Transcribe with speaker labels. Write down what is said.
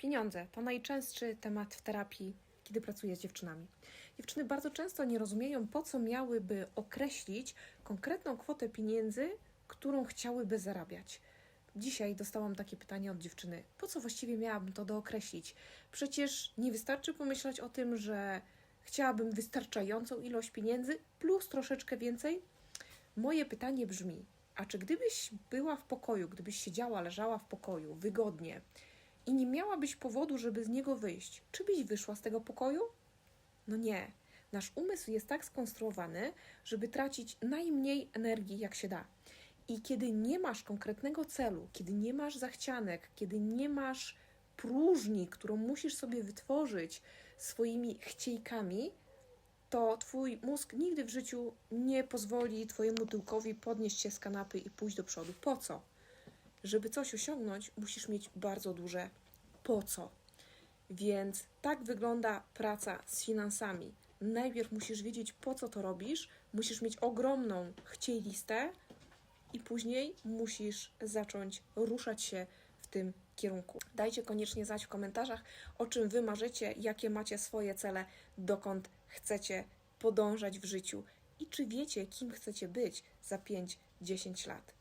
Speaker 1: Pieniądze to najczęstszy temat w terapii, kiedy pracuję z dziewczynami. Dziewczyny bardzo często nie rozumieją, po co miałyby określić konkretną kwotę pieniędzy, którą chciałyby zarabiać. Dzisiaj dostałam takie pytanie od dziewczyny: po co właściwie miałabym to dookreślić? Przecież nie wystarczy pomyśleć o tym, że chciałabym wystarczającą ilość pieniędzy plus troszeczkę więcej? Moje pytanie brzmi: a czy gdybyś była w pokoju, gdybyś siedziała, leżała w pokoju wygodnie i nie miałabyś powodu, żeby z niego wyjść, czy byś wyszła z tego pokoju? No nie. Nasz umysł jest tak skonstruowany, żeby tracić najmniej energii, jak się da. I kiedy nie masz konkretnego celu, kiedy nie masz zachcianek, kiedy nie masz próżni, którą musisz sobie wytworzyć swoimi chciejkami, to twój mózg nigdy w życiu nie pozwoli twojemu tyłkowi podnieść się z kanapy i pójść do przodu. Po co? Żeby coś osiągnąć, musisz mieć bardzo duże po co. Więc tak wygląda praca z finansami. Najpierw musisz wiedzieć, po co to robisz, musisz mieć ogromną chciej listę i później musisz zacząć ruszać się w tym kierunku. Dajcie koniecznie znać w komentarzach, o czym wy marzycie, jakie macie swoje cele, dokąd chcecie podążać w życiu i czy wiecie, kim chcecie być za 5-10 lat.